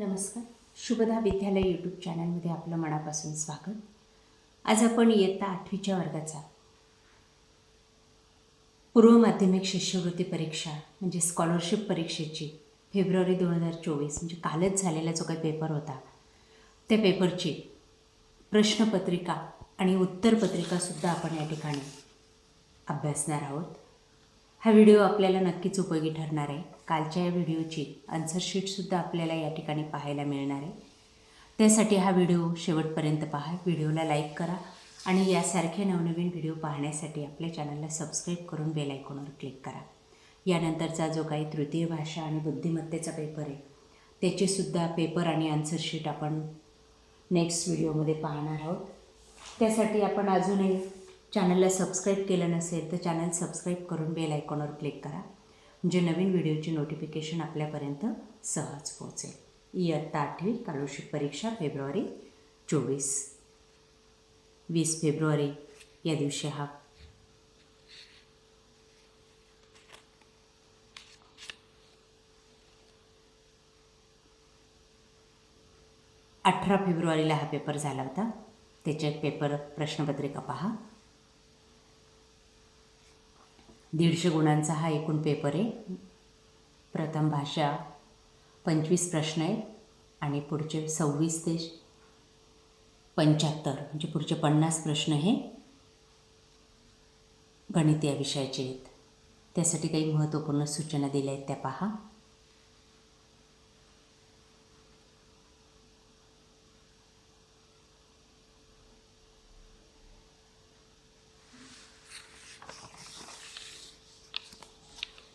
नमस्कार. शुभदा विद्यालय यूट्यूब चॅनलमध्ये आपलं मनापासून स्वागत. आज आपण इयत्ता आठवीच्या वर्गाचा पूर्व माध्यमिक शिष्यवृत्ती परीक्षा म्हणजे स्कॉलरशिप परीक्षेची फेब्रुवारी दोन हजार चोवीस म्हणजे कालच झालेला जो काही पेपर होता त्या पेपरची प्रश्नपत्रिका आणि उत्तरपत्रिकासुद्धा आपण या ठिकाणी अभ्यासणार आहोत. हा व्हिडिओ आपल्याला नक्कीच उपयोगी ठरणार आहे. कालच्या या व्हिडिओची आन्सर शीटसुद्धा आपल्याला या ठिकाणी पाहायला मिळणार आहे. त्यासाठी हा व्हिडिओ शेवटपर्यंत पहा. व्हिडिओला लाईक करा आणि यासारखे नवनवीन व्हिडिओ पाहण्यासाठी आपल्या चॅनलला सबस्क्राईब करून बेल आयकॉनवर क्लिक करा. यानंतरचा जो काही तृतीय भाषा आणि बुद्धिमत्तेचा पेपर आहे त्याचेसुद्धा पेपर आणि आन्सर शीट आपण नेक्स्ट व्हिडिओमध्ये पाहणार आहोत. त्यासाठी आपण अजूनही चॅनलला सबस्क्राईब केलं नसेल तर चॅनल सबस्क्राईब करून बेल आयकॉनवर क्लिक करा. म्हणजे नवीन व्हिडिओची नोटिफिकेशन आपल्यापर्यंत सहज पोहोचेल. इयत्ता आठवी स्कॉलरशिप परीक्षा फेब्रुवारी चोवीस. वीस फेब्रुवारी या दिवशी हा. अठरा फेब्रुवारीला हा पेपर झाला होता. त्याचे पेपर प्रश्नपत्रिका पहा. दीडशे गुणांचा हा एकूण पेपर आहे. प्रथम भाषा पंचवीस प्रश्न आहेत आणि पुढचे सव्वीस ते पंच्याहत्तर म्हणजे पुढचे पन्नास प्रश्न हे गणित या विषयाचे आहेत. त्यासाठी काही महत्त्वपूर्ण सूचना दिल्या आहेत त्या पहा.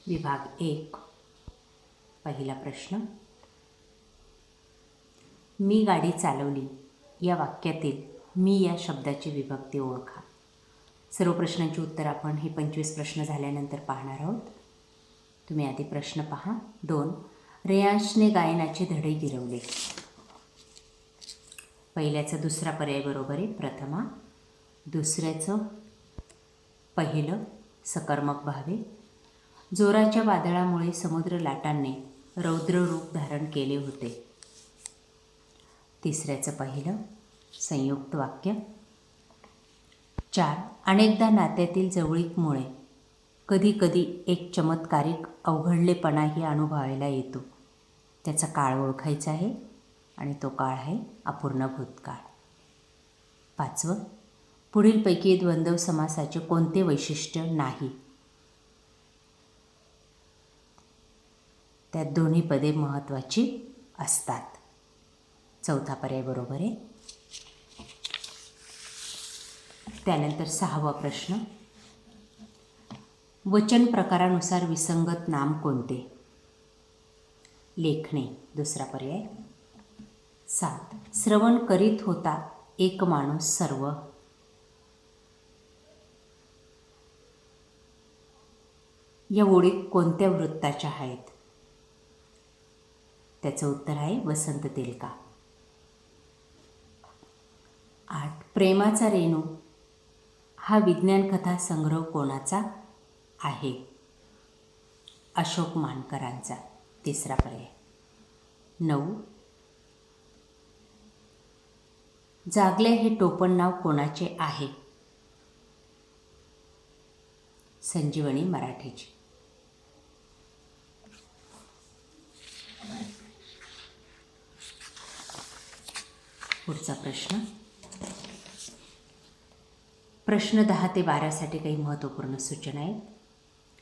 विभाग एक. पहिला प्रश्न. मी गाडी चालवली. या वाक्यातील मी या शब्दाची विभक्ती ओळखा. सर्व प्रश्नांची उत्तर आपण हे पंचवीस प्रश्न झाल्यानंतर पाहणार आहोत. तुम्ही आधी प्रश्न पहा. दोन. रेयांशने गायनाचे धडे गिरवले. पहिल्याचा दुसरा पर्याय बरोबर आहे. प्रथमा. दुसऱ्याचं पहिलं सकर्मक भावे. जोराच्या वादळामुळे समुद्र लाटांनी रौद्र रूप धारण केले होते. तिसऱ्याचं पहिलं संयुक्त वाक्य. चार अनेकदा नात्यातील जवळीकमुळे कधीकधी एक चमत्कारिक अवघडलेपणाही अनुभवायला येतो. त्याचा काळ ओळखायचा आहे आणि तो काळ आहे अपूर्ण भूतकाळ. पाचवं पुढीलपैकी द्वंद्व समासाचे कोणते वैशिष्ट्य नाही? त्यात दोन्ही पदे महत्त्वाची असतात. चौथा पर्याय बरोबर आहे. त्यानंतर सहावा प्रश्न. वचन प्रकारानुसार विसंगत नाम कोणते? लेखणे दुसरा पर्याय. सात. श्रवण करीत होता एक माणूस सर्व. या ओळीत कोणत्या वृत्ताच्या आहेत? त्याचं उत्तर आहे वसंत तेलका. आठ प्रेमाचा रेणू. हा विज्ञान कथा संग्रह कोणाचा आहे? अशोक मानकरांचा. तिसरा पर्याय. नऊ. जागले हे टोपण नाव कोणाचे आहे? संजीवनी मराठीची. पुढचा प्रश्न. प्रश्न दहा ते बारासाठी काही महत्त्वपूर्ण सूचना आहेत.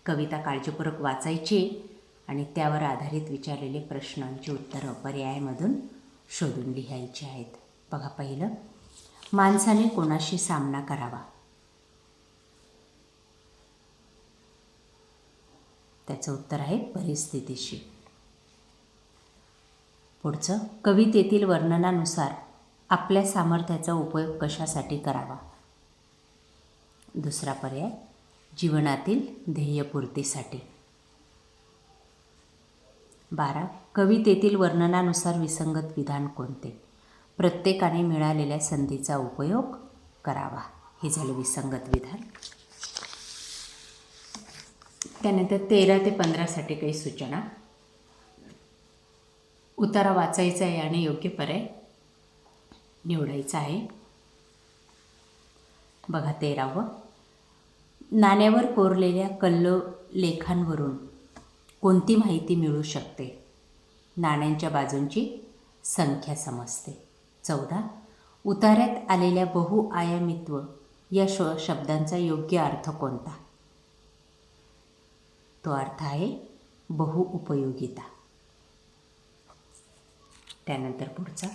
कविता काळजीपूर्वक वाचायची आणि त्यावर आधारित विचारलेले प्रश्नांची उत्तरं पर्यायामधून शोधून लिहायची आहेत. बघा पहिलं. माणसाने कोणाशी सामना करावा? त्याचं उत्तर आहे परिस्थितीशी. पुढचं. कवितेतील वर्णनानुसार आपल्या सामर्थ्याचा उपयोग कशासाठी करावा? दुसरा पर्याय जीवनातील ध्येयपूर्तीसाठी. बारा. कवितेतील वर्णनानुसार विसंगत विधान कोणते? प्रत्येकाने मिळालेल्या संधीचा उपयोग करावा. हे झालं विसंगत विधान. त्यानंतर तेरा ते पंधरासाठी काही सूचना. उतारा वाचायचा आहे आणि योग्य पर्याय निवडायचं आहे. बघा तेरावं. नाण्यावर कोरलेल्या कल्ल लेखांवरून कोणती माहिती मिळू शकते? नाण्यांच्या बाजूंची संख्या समजते. चौदा. उतार्यात आलेल्या बहुआयामित्व या श शब्दांचा योग्य अर्थ कोणता? तो अर्थ आहे बहुउपयोगिता त्यानंतर पुढचा.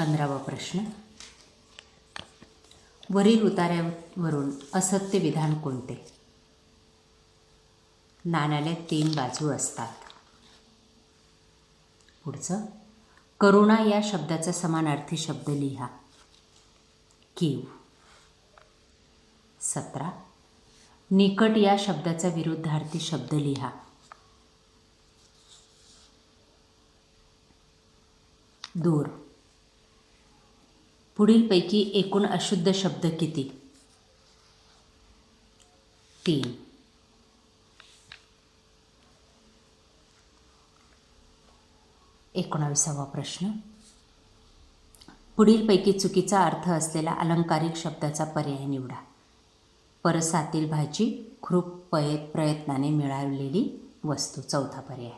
पंधरावा प्रश्न. वरील उतार्यावरून असत्य विधान कोणते? नाण्याला तीन बाजू असतात. पुढचं करुणा या शब्दाचा समानार्थी शब्द लिहा. कीव सतरा निकट या शब्दाचा विरुद्धार्थी शब्द लिहा. दूर. पुढीलपैकी एकूण अशुद्ध शब्द किती? तीन. एकोणाविसावा प्रश्न. पुढीलपैकी चुकीचा अर्थ असलेला अलंकारिक शब्दाचा पर्याय निवडा. परसातील भाजी खूप पय प्रयत्नाने मिळवलेली वस्तू. चौथा पर्याय.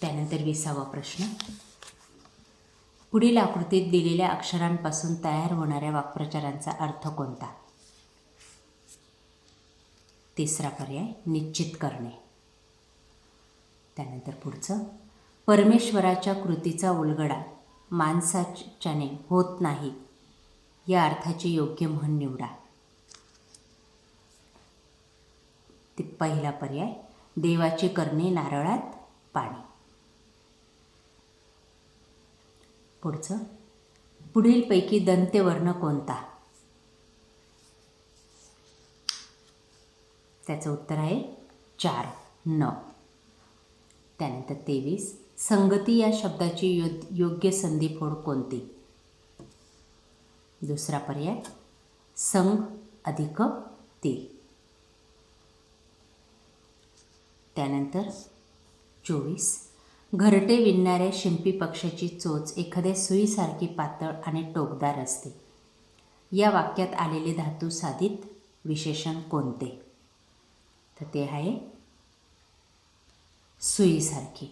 त्यानंतर विसावा प्रश्न. पुढील आकृतीत दिलेल्या अक्षरांपासून तयार होणाऱ्या वाक्प्रचारांचा अर्थ कोणता? तिसरा पर्याय निश्चित करणे. त्यानंतर पुढचं. परमेश्वराच्या कृतीचा उलगडा माणसाच्याने होत नाही. या अर्थाची योग्य म्हण निवडा. ते पहिला पर्याय देवाचे करणे नारळात पाणी. पुढचं? पुढीलपैकी दंत्यवर्ण कोणता? त्याचं उत्तर आहे चार न. त्यानंतर तेवीस. संगती या शब्दाची यो योग्य संधीफोड कोणती? दुसरा पर्याय. संग अधिक ती. त्यानंतर चोवीस. घरटे विणणाऱ्या शिंपी पक्षाची चोच एखाद्या सुईसारखी पातळ आणि टोकदार असते. या वाक्यात आलेले धातू साधित विशेषण कोणते? तर ते आहे सुईसारखी.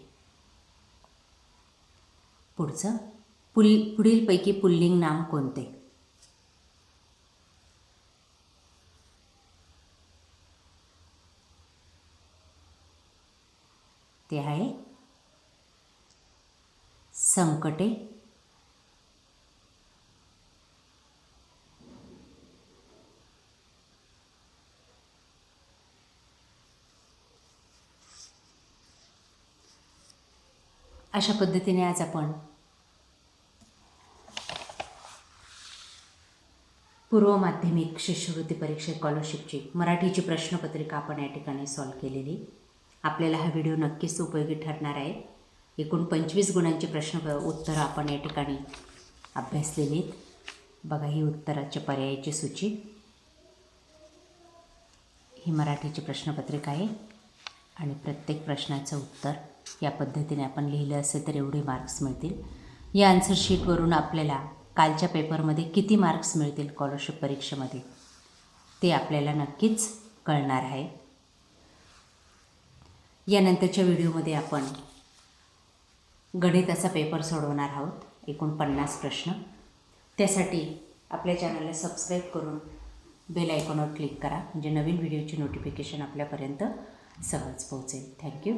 पुढचं पुल पुढीलपैकी पुल्लिंग नाम कोणते ते आहे संकटे? अशा पद्धतीने आज आपण पूर्व माध्यमिक शिष्यवृत्ती परीक्षा स्कॉलरशिपची मराठीची प्रश्नपत्रिका आपण या ठिकाणी सॉल्व केलेली. आपल्याला हा व्हिडिओ नक्कीच उपयोगी ठरणार आहे. एकूण पंचवीस गुणांचे प्रश्न उत्तरं आपण या ठिकाणी अभ्यासलेली आहेत बघा ही उत्तराच्या पर्यायाची सूची. ही मराठीची प्रश्नपत्रिका आहे. आणि प्रत्येक प्रश्नाचं उत्तर या पद्धतीने आपण लिहिलं असेल तर एवढे मार्क्स मिळतील. या आन्सर शीटवरून आपल्याला कालच्या पेपरमध्ये किती मार्क्स मिळतील स्कॉलरशिप परीक्षेमध्ये? ते आपल्याला नक्कीच कळणार आहे. यानंतरच्या व्हिडिओमध्ये आपण गणिताचा पेपर सोडवणार आहोत. एकूण पन्नास प्रश्न. त्यासाठी आपल्या चॅनलला सबस्क्राईब करून बेल आयकॉनवर क्लिक करा. म्हणजे नवीन व्हिडिओची नोटिफिकेशन आपल्यापर्यंत सहज पोहोचेल. थँक्यू